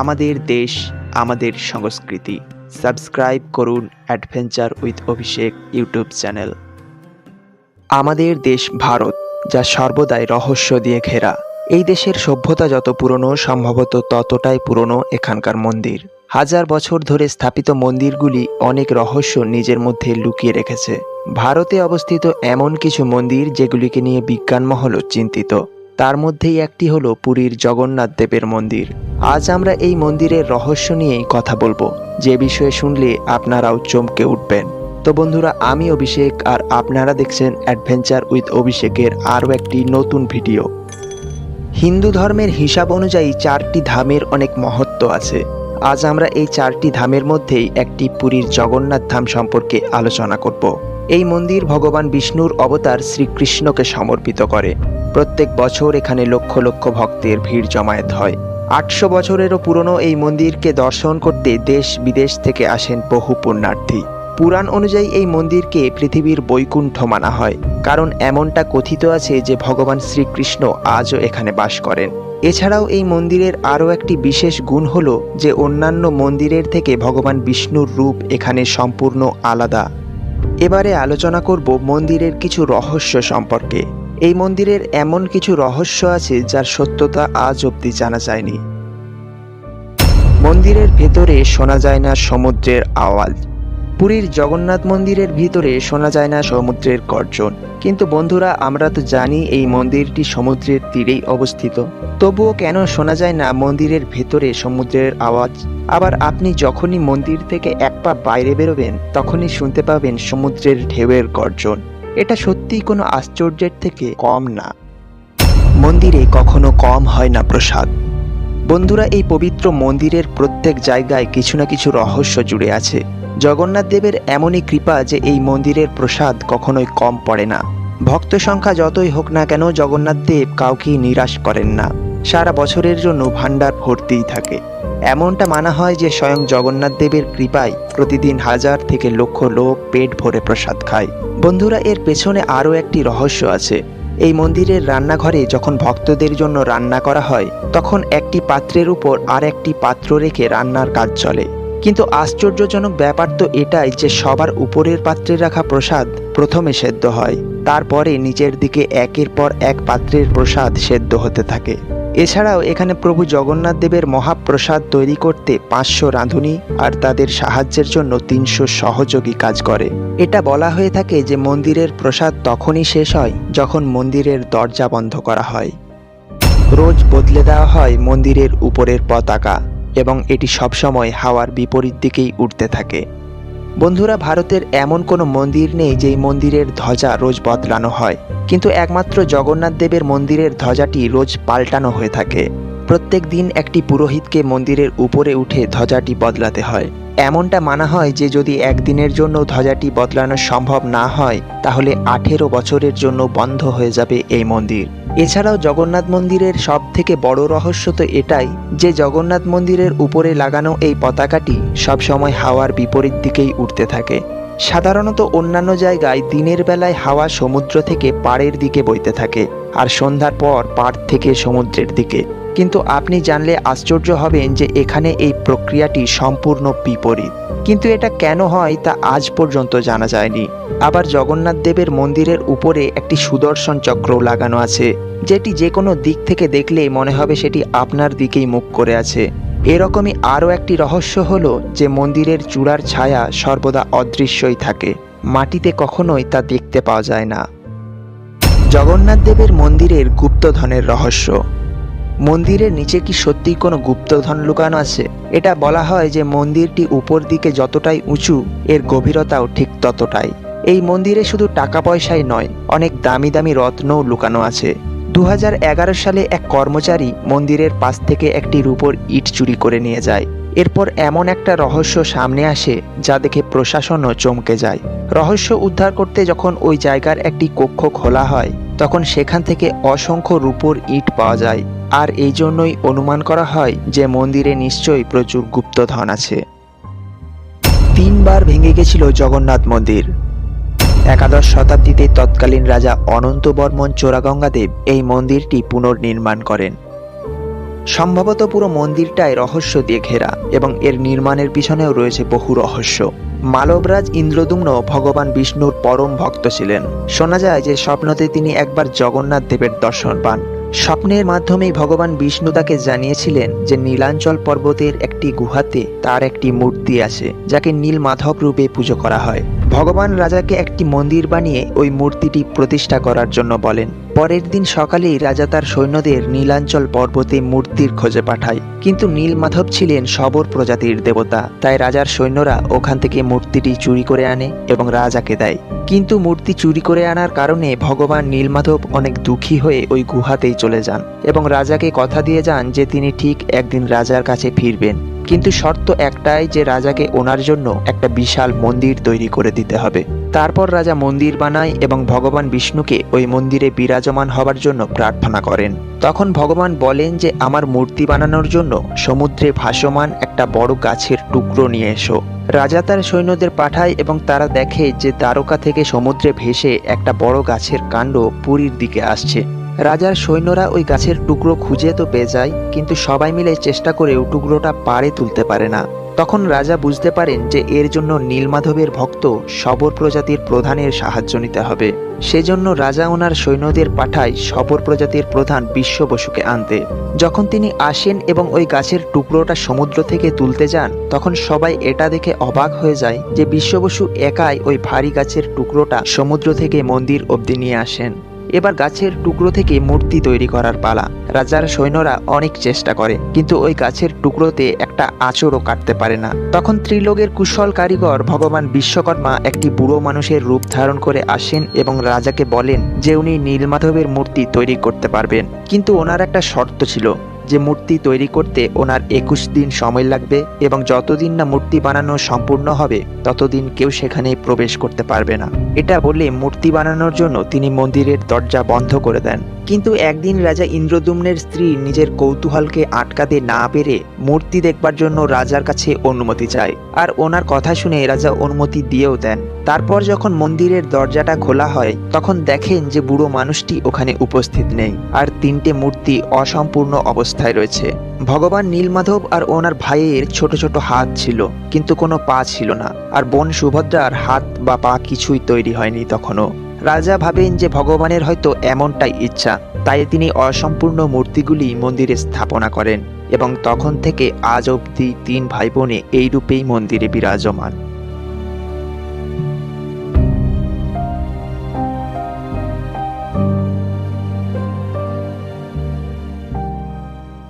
আমাদের দেশ, আমাদের সংস্কৃতি। সাবস্ক্রাইব করুন adventure with Abhishek YouTube channel. আমাদের দেশ ভারত, যা সর্বদাই রহস্য দিয়ে ঘেরা। এই দেশের সভ্যতা যত পুরনো, সম্ভবত ততটাই পুরনো এখানকার মন্দির। হাজার বছর ধরে স্থাপিত মন্দিরগুলি অনেক রহস্য নিজের মধ্যে লুকিয়ে রেখেছে। ভারতে অবস্থিত এমন কিছু মন্দির যেগুলিকে নিয়ে বিজ্ঞানমহলও চিন্তিত। তার মধ্যেই একটি হলো পুরীর জগন্নাথ দেবের মন্দির। আজ আমরা এই মন্দিরের রহস্য নিয়েই কথা বলব। যে বিষয়ে শুনলে আপনারাও চমকে উঠবেন। তো বন্ধুরা, আমি অভিষেক আর আপনারা দেখছেন অ্যাডভেঞ্চার উইথ অভিষেকের আরও একটি নতুন ভিডিও। হিন্দু ধর্মের হিসাব অনুযায়ী চারটি ধামের অনেক মহত্ব আছে। আজ আমরা এই চারটি ধামের মধ্যেই একটি পুরীর জগন্নাথ ধাম সম্পর্কে আলোচনা করব। এই মন্দির ভগবান বিষ্ণুর অবতার শ্রীকৃষ্ণকে সমর্পিত করে। প্রত্যেক বছর এখানে লক্ষ লক্ষ ভক্তের ভিড় জমায়েত হয়। আটশো বছরেরও পুরনো এই মন্দিরকে দর্শন করতে দেশ বিদেশ থেকে আসেন বহু পুণ্যার্থী। পুরাণ অনুযায়ী এই মন্দিরকে পৃথিবীর বৈকুণ্ঠ মানা হয়, কারণ এমনটা কথিত আছে যে ভগবান শ্রীকৃষ্ণ আজও এখানে বাস করেন। এছাড়াও এই মন্দিরের আরও একটি বিশেষ গুণ হল যে অন্যান্য মন্দিরের থেকে ভগবান বিষ্ণুর রূপ এখানে সম্পূর্ণ আলাদা। এবারে আলোচনা করব মন্দিরের কিছু রহস্য সম্পর্কে। এই মন্দিরের এমন কিছু রহস্য আছে যার সত্যতা আজ অবধি জানা যায়নি। মন্দিরের ভেতরে শোনা যায় না সমুদ্রের আওয়াজ। পুরীর জগন্নাথ মন্দিরের ভিতরে শোনা যায় না সমুদ্রের গর্জন। কিন্তু বন্ধুরা, আমরা তো জানি এই মন্দিরটি সমুদ্রের তীরেই অবস্থিত। তবুও কেন শোনা যায় না মন্দিরের ভেতরে সমুদ্রের আওয়াজ? আবার আপনি যখনই মন্দির থেকে এক পা বাইরে বেরোবেন, তখনই শুনতে পাবেন সমুদ্রের ঢেউয়ের গর্জন। এটা সত্যিই কোনো আশ্চর্যের থেকে কম না। মন্দিরে কখনো কম হয় না প্রসাদ। বন্ধুরা, এই পবিত্র মন্দিরের প্রত্যেক জায়গায় কিছু না কিছু রহস্য জুড়ে আছে। জগন্নাথ দেবের এমনই কৃপা যে এই মন্দিরের প্রসাদ কখনোই কম পড়ে না। ভক্ত সংখ্যা যতই হোক না কেন জগন্নাথ দেব কাউকেই নিরাশ করেন না। সারা বছরের জন্য ভাণ্ডার ভর্তিই থাকে। এমনটা মানা হয় যে স্বয়ং জগন্নাথ দেবের কৃপায় প্রতিদিন হাজার থেকে লক্ষ লোক পেট ভরে প্রসাদ খায়। বন্ধুরা, এর পেছনে আরও একটি রহস্য আছে। এই মন্দিরের রান্নাঘরে যখন ভক্তদের জন্য রান্না করা হয়, তখন একটি পাত্রের উপর আর একটি পাত্র রেখে রান্নার কাজ চলে। কিন্তু আশ্চর্যজনক ব্যাপার তো এটাই যে সবার উপরের পাত্রে রাখা প্রসাদ প্রথমে সেদ্ধ হয়, তারপরে নিচের দিকে একের পর এক পাত্রের প্রসাদ সেদ্ধ হতে থাকে। এছাড়াও এখানে প্রভু জগন্নাথ দেবের মহাপ্রসাদ তৈরি করতে পাঁচশো রাঁধুনি আর তাদের সাহায্যের জন্য তিনশো সহযোগী কাজ করে। এটা বলা হয়ে থাকে যে মন্দিরের প্রসাদ তখনই শেষ হয় যখন মন্দিরের দরজা বন্ধ করা হয়। রোজ বদলে দেওয়া হয় মন্দিরের উপরের পতাকা। এবং এটি সবসময় হাওয়ার বিপরীত দিকেই উঠতে থাকে। বন্ধুরা, ভারতের এমন কোনো মন্দির নেই যেই মন্দিরের ধ্বজা রোজ বদলানো হয়। কিন্তু একমাত্র জগন্নাথ দেবের মন্দিরের ধ্বজাটি রোজ পাল্টানো হয়ে থাকে। প্রত্যেক দিন একটি পুরোহিতকে মন্দিরের উপরে উঠে ধ্বজাটি বদলাতে হয়। এমনটা মানা হয় যে যদি একদিনের জন্য ধ্বজাটি বদলানো সম্ভব না হয়, তাহলে আঠেরো বছরের জন্য বন্ধ হয়ে যাবে এই মন্দির। এছাড়াও জগন্নাথ মন্দিরের সব থেকে বড় রহস্য তো এটাই যে জগন্নাথ মন্দিরের উপরে লাগানো এই পতাকাটি সবসময় হাওয়ার বিপরীত দিকেই উঠতে থাকে। সাধারণত অন্যান্য জায়গায় দিনের বেলায় হাওয়া সমুদ্র থেকে পাড়ের দিকে বইতে থাকে, আর সন্ধ্যার পর পাড় থেকে সমুদ্রের দিকে। কিন্তু আপনি জানলে আশ্চর্য হবেন যে এখানে এই প্রক্রিয়াটি সম্পূর্ণ বিপরীত। কিন্তু এটা কেন হয় তা আজ পর্যন্ত জানা যায়নি। আবার জগন্নাথ দেবের মন্দিরের উপরে একটি সুদর্শন চক্র লাগানো আছে, যেটি যে কোনো দিক থেকে দেখলে মনে হবে সেটি আপনার দিকেই মুখ করে আছে। এরকমই আরও একটি রহস্য হলো যে মন্দিরের চূড়ার ছায়া সর্বদা অদৃশ্যই থাকে, মাটিতে কখনোই তা দেখতে পাওয়া যায় না। জগন্নাথ দেবের মন্দিরের গুপ্তধনের রহস্য। মন্দিরের নিচে কি সত্যিই কোনো গুপ্তধন লুকানো আছে? এটা বলা হয় যে মন্দিরটি উপর দিকে যতটাই উঁচু, এর গভীরতাও ঠিক ততটাই। এই মন্দিরে শুধু টাকা পয়সাই নয়, অনেক দামি দামি রত্নও লুকানো আছে। দু হাজার এগারো সালে এক কর্মচারী মন্দিরের পাশ থেকে একটি রূপোর ইট চুরি করে নিয়ে যায়। এরপর এমন একটা রহস্য সামনে আসে, যা দেখে প্রশাসনও চমকে যায়। রহস্য উদ্ধার করতে যখন ওই জায়গার একটি কক্ষ খোলা হয়, তখন সেখান থেকে অসংখ্য রূপোর ইট পাওয়া যায়। আর এই জন্যই অনুমান করা হয় যে মন্দিরে নিশ্চয়ই প্রচুর গুপ্তধন আছে। তিনবার ভেঙে গেছিল জগন্নাথ মন্দির। একাদশ শতাব্দীতে তৎকালীন রাজা অনন্ত বর্মন চোরাগঙ্গাদেব এই মন্দিরটি পুনর্নির্মাণ করেন। সম্ভবত পুরো মন্দিরটাই রহস্য দিয়ে ঘেরা এবং এর নির্মাণের পিছনেও রয়েছে বহু রহস্য। মালবরাজ ইন্দ্রদুম্ন ভগবান বিষ্ণুর পরম ভক্ত ছিলেন। শোনা যায় যে স্বপ্নতে তিনি একবার জগন্নাথ দেবের দর্শন পান। স্বপ্নের মাধ্যমেই ভগবান বিষ্ণু তাকে জানিয়েছিলেন যে নীলাঞ্চল পর্বতের একটি গুহাতে তার একটি মূর্তি আছে, যাকে নীল মাধব রূপে পুজো করা হয়। ভগবান রাজাকে একটি মন্দির বানিয়ে ওই মূর্তিটি প্রতিষ্ঠা করার জন্য বলেন। পরের দিন সকালেই রাজা তার সৈন্যদের নীলাঞ্চল পর্বতে মূর্তির খোঁজে পাঠায়। কিন্তু নীলমাধব ছিলেন সবর প্রজাতির দেবতা। তাই রাজার সৈন্যরা ওখান থেকে মূর্তিটি চুরি করে আনে এবং রাজাকে দেয়। কিন্তু মূর্তি চুরি করে আনার কারণে ভগবান নীলমাধব অনেক দুঃখী হয়ে ওই গুহাতেই চলে যান এবং রাজাকে কথা দিয়ে যান যে তিনি ঠিক একদিন রাজার কাছে ফিরবেন। কিন্তু শর্ত একটাই যে রাজাকে ওনার জন্য একটা বিশাল মন্দির তৈরি করে দিতে হবে। তারপর রাজা মন্দির বানায় এবং ভগবান বিষ্ণুকে ওই মন্দিরে বিরাজমান হবার জন্য প্রার্থনা করেন। তখন ভগবান বলেন যে, আমার মূর্তি বানানোর জন্য সমুদ্রে ভাসমান একটা বড় গাছের টুকরো নিয়ে এসো। রাজা তার সৈন্যদের পাঠায় এবং তারা দেখে যে দ্বারকা থেকে সমুদ্রে ভেসে একটা বড় গাছের কাণ্ড পুরীর দিকে আসছে। রাজার সৈন্যরা ওই গাছের টুকরো খুঁজে তো পেয়ে যায়, কিন্তু সবাই মিলে চেষ্টা করেও টুকরোটা পাড়ে তুলতে পারে না। তখন রাজা বুঝতে পারেন যে এর জন্য নীলমাধবের ভক্ত সবর প্রজাতির প্রধানের সাহায্য নিতে হবে। সেজন্য রাজা ওনার সৈন্যদের পাঠায় সবর প্রজাতির প্রধান বিশ্ব বসুকে আনতে। যখন তিনি আসেন এবং ওই গাছের টুকরোটা সমুদ্র থেকে তুলতে যান, তখন সবাই এটা দেখে অবাক হয়ে যায় যে বিশ্ব বসু একাই ওই ভারী গাছের টুকরোটা সমুদ্র থেকে মন্দির অবধি নিয়ে আসেন। এবার গাছের টুকরো থেকে মূর্তি তৈরি করার পালা। রাজার সৈন্যরা অনেক চেষ্টা করে, কিন্তু ওই গাছের টুকরোতে একটা আঁচড়ও কাটতে পারে না। তখন ত্রিলোকের কুশল কারিগর ভগবান বিশ্বকর্মা একটি বুড়ো মানুষের রূপ ধারণ করে আসেন এবং রাজাকে বলেন যে উনি নীলমাধবের মূর্তি তৈরি করতে পারবেন। কিন্তু ওনার একটা শর্ত ছিল যে মূর্তি তৈরি করতে ওনার একুশ দিন সময় লাগবে এবং যতদিন না মূর্তি বানানো সম্পূর্ণ হবে, ততদিন কেউ সেখানে প্রবেশ করতে পারবে না। এটা বলে মূর্তি বানানোর জন্য তিনি মন্দিরের দরজা বন্ধ করে দেন। কিন্তু একদিন রাজা ইন্দ্রদুম্নের স্ত্রী নিজের কৌতূহলকে আটকাতে না পেরে মূর্তি দেখবার জন্য রাজার কাছে অনুমতি চায়। আর ওনার কথা শুনে রাজা অনুমতি দিয়েও দেন। তারপর যখন মন্দিরের দরজাটা খোলা হয়, তখন দেখেন যে বুড়ো মানুষটি ওখানে উপস্থিত নেই। আর তিনটে মূর্তি অসম্পূর্ণ অবস্থায় রয়েছে। ভগবান নীলমাধব আর ওনার ভাইয়ের ছোট ছোট হাত ছিল, কিন্তু কোনো পা ছিল না। আর বোন সুভদ্রার হাত বা পা কিছুই তৈরি হয়নি তখনও। রাজা ভাবেন যে ভগবানের হয়তো এমনটাই ইচ্ছা, তাই তিনি অসম্পূর্ণ মূর্তিগুলি মন্দিরে স্থাপনা করেন এবং তখন থেকে আজ অবধি তিন ভাই বোনে এই রূপেই মন্দিরে বিরাজমান।